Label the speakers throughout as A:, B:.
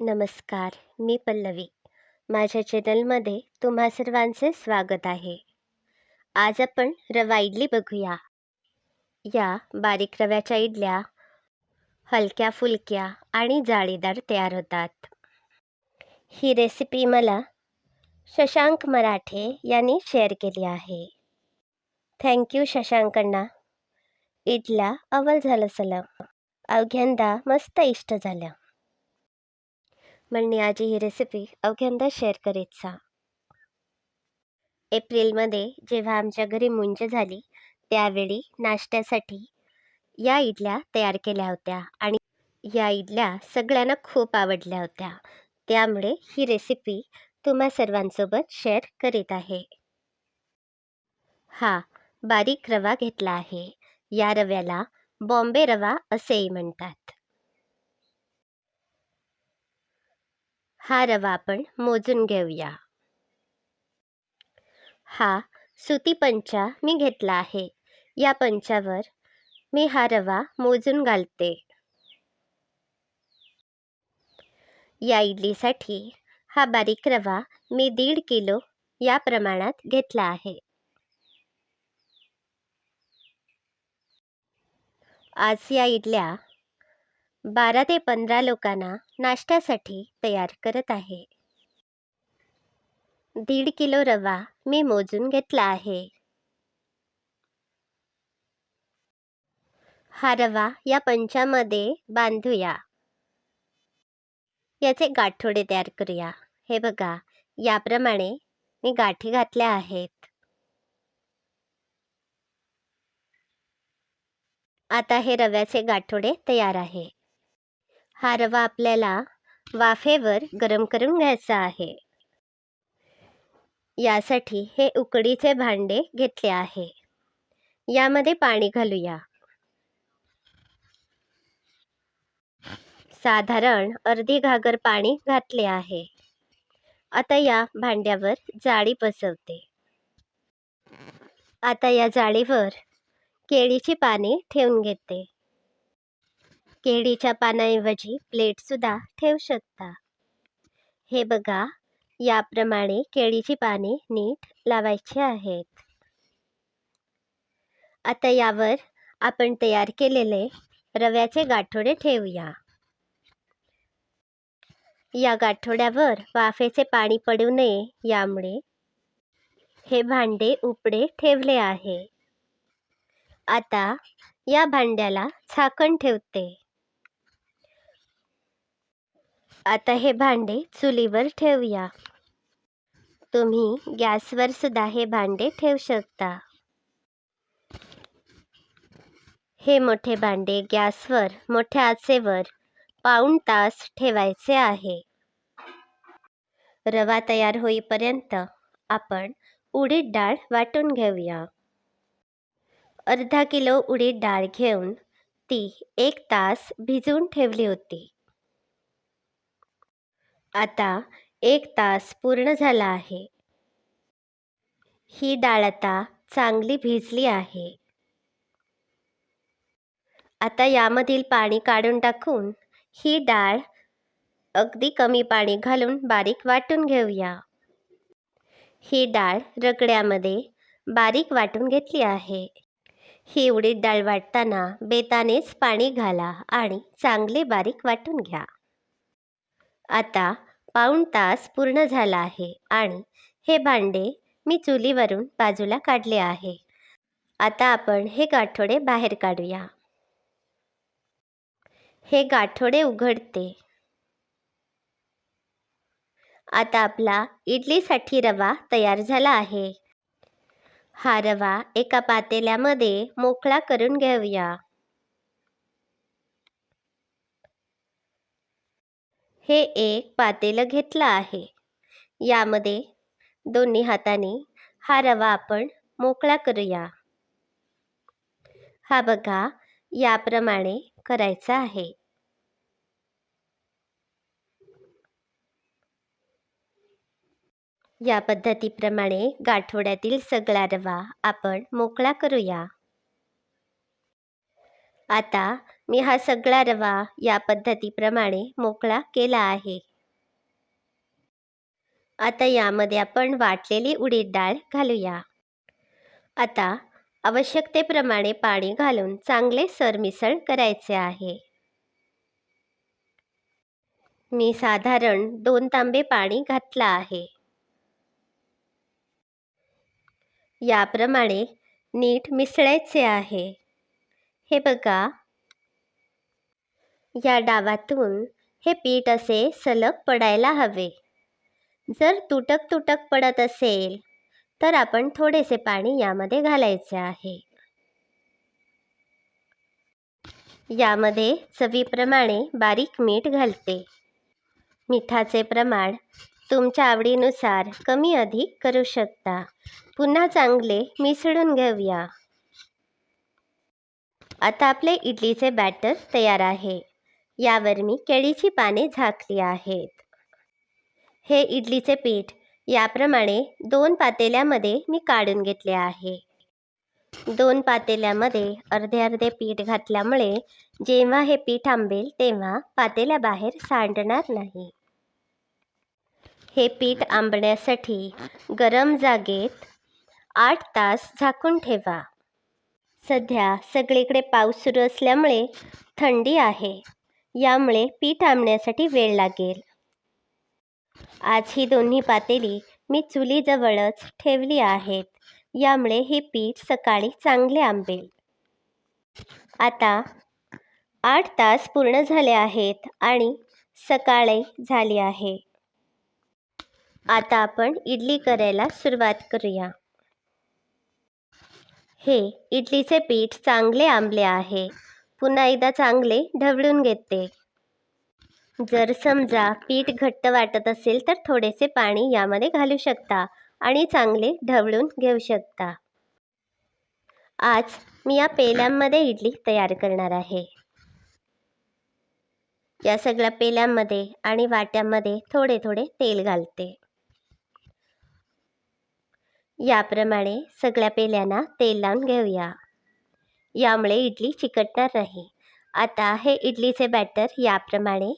A: नमस्कार मी पल्लवी. माझ्या चॅनलमध्ये तुम्हा सर्वांचे स्वागत आहे. आज आपण रवा इडली बघूया. या बारीक रव्याच्या इडल्या हलक्या फुलक्या आणि जाळीदार तयार होतात. ही रेसिपी मला शशांक मराठे यांनी शेअर केली आहे. थँक्यू शशांकांना. इडल्या अव्वल झालं सलम. अवघ्यांदा मस्त इष्ट झालं. म्हणणे आजी ही रेसिपी अवघ्यांदा शेअर करीत करीतसा एप्रिलमध्ये जेव्हा आमच्या घरी मुंज झाली त्यावेळी नाश्त्यासाठी या इडल्या तयार केल्या होत्या आणि या इडल्या सगळ्यांना खूप आवडल्या होत्या. त्यामुळे ही रेसिपी तुम्हा सर्वांसोबत शेअर करीत आहे. हा बारीक रवा घेतला आहे. या रव्याला बॉम्बे रवा असेही म्हणतात. हा रवा आपण मोजून घेऊया. हा सुती पंचा मी घेतला आहे. या पंचावर मी हा रवा मोजून घालते. या इडलीसाठी हा बारीक रवा मी दीड किलो या प्रमाणात घेतला आहे. आज या इडल्या बारा ते पंधरा लोकांना नाश्त्यासाठी तयार करत आहे. दीड किलो रवा मी मोजून घेतला आहे. हा रवा या पंचामध्ये बांधूया. याचे गाठोडे तयार करूया. हे बघा याप्रमाणे मी गाठी घातल्या आहेत. आता हे रव्याचे गाठोडे तयार आहे. हा रवा आपल्याला वाफेवर गरम करून घ्यायचा आहे. यासाठी हे उकडीचे भांडे घेतले आहे. यामध्ये पाणी घालूया. साधारण अर्धी घागर पाणी घातले आहे. आता या भांड्यावर जाळी बसवते. आता या जाळीवर केळीची पाने ठेवून घेते. केळीच्या पानाऐवजी प्लेटसुद्धा ठेवू शकता. हे बघा याप्रमाणे केळीची पाने नीट लावायची आहेत. आता यावर आपण तयार केलेले रव्याचे गाठोडे ठेवूया. या गाठोड्यावर वाफेचे पाणी पडू नये यामुळे हे भांडे उपडे ठेवले आहे. आता या भांड्याला झाकण ठेवते. आता हे भांडे चुलीवर ठेवूया. तुम्ही गॅसवर सुद्धा हे भांडे ठेवू शकता. हे मोठे भांडे गॅसवर मोठ्या आचेवर पाऊण तास ठेवायचे आहे. रवा तयार होईपर्यंत आपण उडीद डाळ वाटून घेऊया. अर्धा किलो उडीद डाळ घेऊन ती एक तास भिजवून ठेवली होती. आता एक तास पूर्ण झाला आहे. ही डाळ आता चांगली भिजली आहे. आता यामधील पाणी काढून टाकून ही डाळ अगदी कमी पाणी घालून बारीक वाटून घेऊया. ही डाळ रगड्यामध्ये बारीक वाटून घेतली आहे. ही उडीद डाळ वाटताना बेतानेच पाणी घाला आणि चांगले बारीक वाटून घ्या. आता पाऊण तास पूर्ण झाला आहे आणि हे भांडे मी चुलीवरून बाजूला काढले आहे. आता आपण हे गाठोडे बाहेर काढूया. हे गाठोडे उघडते. आता आपला इडलीसाठी रवा तयार झाला आहे. हा रवा एका पातेल्यामध्ये मोकळा करून घेऊया. हे एक पातेलं घेतलं आहे. यामध्ये दोन्ही हाताने हा रवा आपण मोकळा करूया. हा बघा याप्रमाणे करायचा आहे. या पद्धतीप्रमाणे गाठोड्यातील सगळा रवा आपण मोकळा करूया. आता मी हा सगळा रवा या पद्धतीप्रमाणे मोकळा केला आहे. आता यामध्ये आपण वाटलेली उडीद डाळ घालूया. आता आवश्यकतेप्रमाणे पाणी घालून चांगले सरमिसळ करायचे आहे. मी साधारण दोन तांबे पाणी घातलं आहे. याप्रमाणे नीट मिसळायचे आहे. हे बघा या डावातून हे पीठ असे सलग पडायला हवे. जर तुटक तुटक पडत असेल तर आपण थोडेसे पाणी यामध्ये घालायचे आहे. यामध्ये चवीप्रमाणे बारीक मीठ घालते. मिठाचे प्रमाण तुमच्या आवडीनुसार कमी अधिक करू शकता. पुन्हा चांगले मिसळून घेऊया. आता आपले इडलीचे बॅटर तयार आहे. यावर मी केळीची पाने झाकली आहेत. हे इडलीचे पीठ याप्रमाणे दोन पातेल्यामध्ये मी काढून घेतले आहे. दोन पातेल्यामध्ये अर्धे अर्धे पीठ घातल्यामुळे जेव्हा हे पीठ आंबेल तेव्हा पातेल्याबाहेर सांडणार नाही. हे पीठ आंबण्यासाठी गरम जागेत आठ तास झाकून ठेवा. सध्या सगळीकडे पाऊस सुरू असल्यामुळे थंडी आहे. यामुळे पीठ आंबण्यासाठी वेळ लागेल. आज ही दोन्ही पातेली मी चुलीजवळच ठेवली आहेत. यामुळे हे पीठ सकाळी चांगले आंबेल. आता आठ तास पूर्ण झाले आहेत आणि सकाळी झाली आहे. आता आपण इडली करायला सुरुवात करूया. हे इडलीचे पीठ चांगले आंबले आहे. पुन्हा एकदा चांगले ढवळून घेते. जर समजा पीठ घट्ट वाटत असेल तर थोडेसे पाणी यामध्ये घालू शकता आणि चांगले ढवळून घेऊ शकता. आज मी या पेल्यांमध्ये इडली तयार करणार आहे. या सगळ्या पेल्यांमध्ये आणि वाट्यामध्ये थोडे थोडे तेल घालते. याप्रमाणे सगळ्या पेल्यांना तेल लावून घेऊया. यामुळे इडली चिकटणार नाही. आता हे इडलीचे बॅटर याप्रमाणे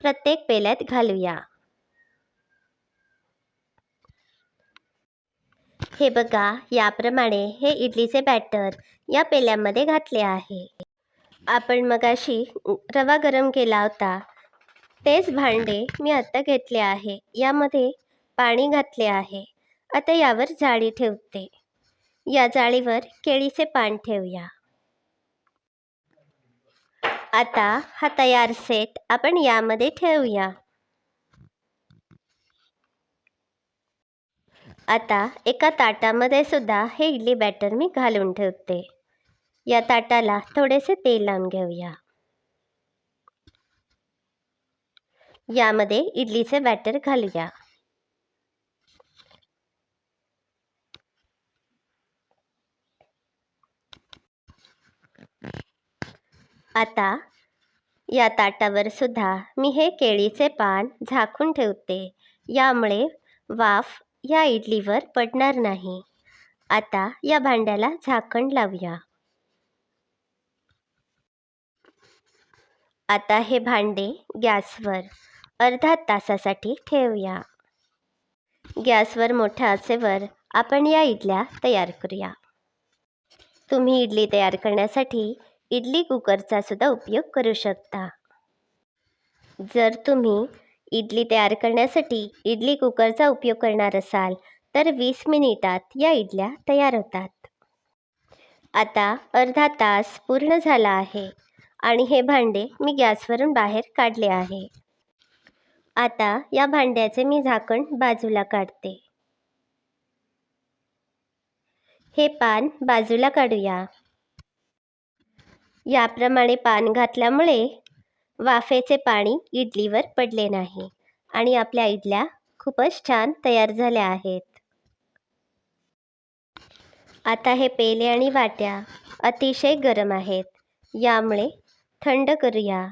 A: प्रत्येक पेल्यात घालूया. हे बघा याप्रमाणे हे इडलीचे बॅटर या पेल्यामध्ये घातले आहे. आपण मगाशी रवा गरम केला होता. तेच भांडे मी आत्ता घेतले आहे. यामध्ये पाणी घातले आहे. आता यावर जाळी ठेवते. या जाळीवर केळीचे पान ठेवूया. आता हा तयार सेट आपण यामध्ये ठेवूया. आता एका ताटामध्ये सुद्धा हे इडली बॅटर मी घालून ठेवते. या ताटाला थोडेसे तेल लावून घेऊया. यामध्ये इडलीचे बॅटर घालूया. आता या ताटावर सुद्धा मी हे केळीचे पान झाकून ठेवते. यामुळे वाफ या इडलीवर पडणार नाही. आता या भांड्याला झाकण लावूया. आता हे भांडे गॅसवर अर्धा तासासाठी ठेवूया. गॅसवर मोठ्या आचेवर आपण या इडल्या तयार करूया. तुम्ही इडली तयार करण्यासाठी इडली कुकरचा सुद्धा उपयोग करू शकता. जर तुम्ही इडली तयार करण्यासाठी इडली कुकरचा उपयोग करणार असाल तर वीस मिनिटात या इडल्या तयार होतात. आता अर्धा तास पूर्ण झाला आहे आणि हे भांडे मी गॅसवरून बाहेर काढले आहे. आता या भांड्याचे मी झाकण बाजूला काढते. हे पान बाजूला काढूया. याप्रमाणे पान घातल्यामुळे वाफेचे पाणी इडलीवर पडले नाही आणि आपल्या इडल्या खूपच छान तयार झाल्या आहेत. आता हे पेले आणि वाट्या अतिशय गरम आहेत. यामुळे थंड करूया.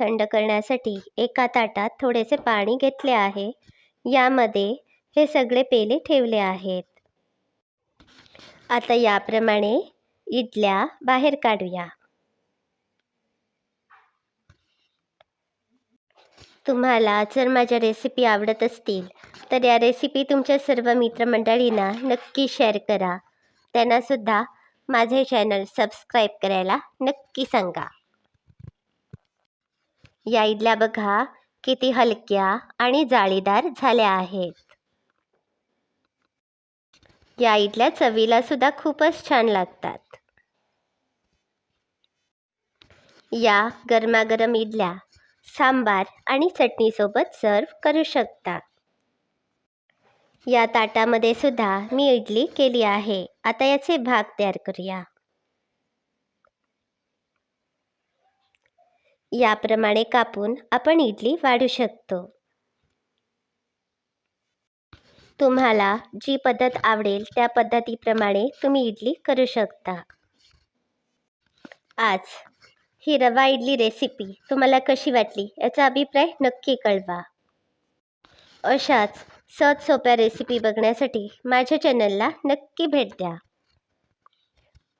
A: थंड करण्यासाठी एका ताटात थोडेसे पाणी घेतले आहे. यामध्ये हे सगळे पेले ठेवले आहेत. आता याप्रमाणे इडल्या बाहेर काढूया. तुम्हाला जर माझ्या रेसिपी आवडत असतील तर या रेसिपी तुमच्या सर्व मित्रमंडळींना नक्की शेअर करा. त्यांनासुद्धा माझे चॅनल सबस्क्राईब करायला नक्की सांगा. या इडल्या बघा किती हलक्या आणि जाळीदार झाल्या आहेत. या इडल्या चवीला सुद्धा खूपच छान लागतात. या गरमागरम इडल्या सांबार आणि चटणीसोबत सर्व करू शकता. या ताटामध्ये सुद्धा मी इडली केली आहे. आता याचे भाग तयार करूया. याप्रमाणे कापून आपण इडली वाढू शकतो. तुम्हाला जी पद्धत आवडेल त्या पद्धतीप्रमाणे तुम्ही इडली करू शकता. आज ही रवा इडली रेसिपी तुम्हाला कशी वाटली याचा अभिप्राय नक्की कळवा. अशाच सहज सोप्या रेसिपी बघण्यासाठी माझ्या चॅनलला नक्की भेट द्या.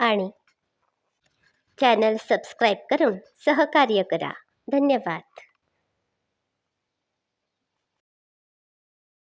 A: आणि चॅनल सबस्क्राईब करून सहकार्य करा. धन्यवाद.